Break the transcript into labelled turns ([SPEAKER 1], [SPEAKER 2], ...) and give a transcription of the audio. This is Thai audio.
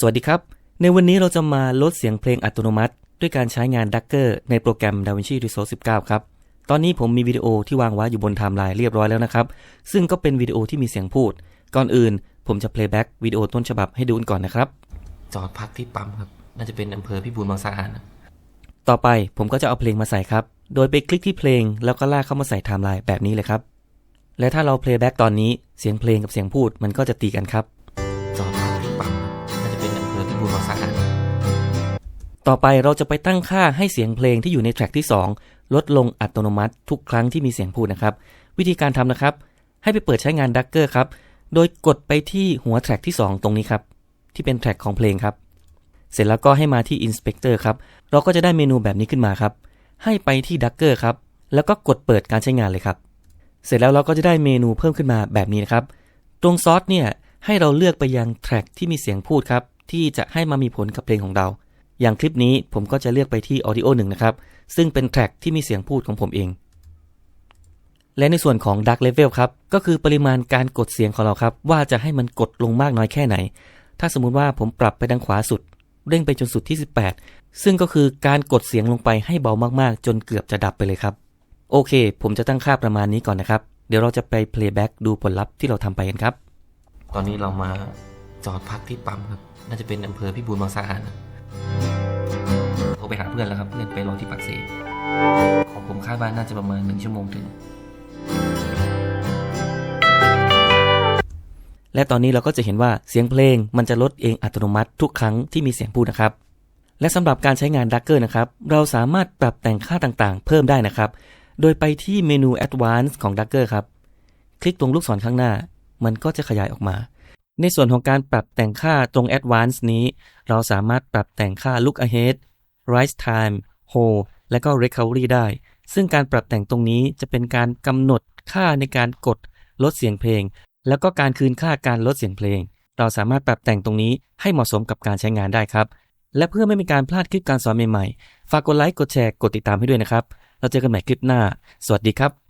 [SPEAKER 1] สวัสดีครับ ในวันนี้เราจะมาลดเสียงเพลงอัตโนมัติ ด้วยการใช้งาน Dagger ในโปรแกรม DaVinci Resolve 19 ครับ ตอนนี้ผมมีวิดีโอที่วางไว้อยู่บนไทม์ไลน์เรียบร้อยแล้วนะครับ ซึ่งก็เป็นวิดีโอที่มีเสียงพูด ก่อนอื่น ผมจะ playback วิดีโอต้นฉบับให้ดูกันก่อนนะครับ
[SPEAKER 2] จอดพักที่ปั๊มครับ น่าจะเป็นอำเภอพิบูลมังสาหารนะ
[SPEAKER 1] ต่อไปผมก็จะเอาเพลงมาใส่ครับ โดยไปคลิกที่เพลงแล้วก็ลากเข้ามาใส่ไทม์ไลน์แบบนี้เลยครับ และถ้าเรา playback ตอนนี้ เสียงเพลงกับเสียงพูดมันก็จะตีกันครับ ต่อไปเราจะไปตั้งค่าให้เสียงเพลงที่อยู่ในแทร็กที่ 2 ลดลงอัตโนมัติทุกครั้งที่มีเสียงพูดนะครับ วิธีการทำนะครับ ให้ไปเปิดใช้งาน Dagger ครับ โดยกดไปที่หัวแทร็กที่ 2 ตรงนี้ครับ ที่เป็นแทร็กของเพลงครับ เสร็จแล้วก็ให้มาที่ Inspector ครับ เราก็จะได้เมนูแบบนี้ขึ้นมาครับ ให้ไปที่ Dagger ครับ แล้วก็กดเปิดการใช้งานเลยครับ เสร็จแล้วเราก็จะได้เมนูเพิ่มขึ้นมาแบบนี้นะครับ ตรงซอสเนี่ยให้เราเลือกไปยังแทร็กที่มีเสียงพูดครับที่จะให้มามีผลกับเพลงของเรา อย่างคลิปนี้ผมก็จะเลือกไปที่ Audio 1 นะครับ ซึ่งเป็นแทร็กที่มีเสียงพูดของผมเอง และในส่วนของ Dark Level ครับ ก็คือปริมาณการกดเสียงของเราครับ ว่าจะให้มันกดลงมากน้อยแค่ไหน ถ้าสมมุติว่าผมปรับไปทางขวาสุด เร่งไปจนสุดที่ 18 ซึ่งก็คือการกดเสียงลงไปให้เบามากๆ จนเกือบจะดับไปเลยครับ โอเค ผมจะตั้งค่าประมาณนี้ก่อนนะครับ เดี๋ยวเราจะไป playback ดูผลลัพธ์ที่เราทำไปกันครับ
[SPEAKER 2] ตอนนี้เรามาจอดพักที่ปั๊มครับ น่าจะเป็นอำเภอพิบูลมังสาหารนะ รไปหาเพื่อนแล้วครับ เพื่อนไปรอที่ปากเสของผมคาดว่าน่าจะประมาณหนึ่งชั่วโมงถึง
[SPEAKER 1] และตอนนี้เราก็จะเห็นว่าเสียงเพลงมันจะลดเองอัตโนมัติทุกครั้งที่มีเสียงพูดนะครับ และสำหรับการใช้งาน Dagger นะครับ เราสามารถปรับแต่งค่าต่างๆ เพิ่มได้นะครับ โดยไปที่เมนู Advanced ของ Dagger ครับ คลิกตรงลูกศรข้างหน้า มันก็จะขยายออกมาในส่วนของการปรับแต่งค่าตรง Advanced นี้ เราสามารถปรับแต่งค่า Look Ahead Rise Time Hold และก็ Recovery ได้ ซึ่งการปรับแต่งตรงนี้จะเป็นการกำหนดค่าในการกดลดเสียงเพลง แล้วก็การคืนค่าการลดเสียงเพลง เราสามารถปรับแต่งตรงนี้ให้เหมาะสมกับการใช้งานได้ครับ และเพื่อไม่มีการพลาดคลิปการสอนใหม่ๆ ฝากกดไลค์ กดแชร์ กดติดตามให้ด้วยนะครับ เราเจอกันใหม่คลิปหน้า สวัสดีครับ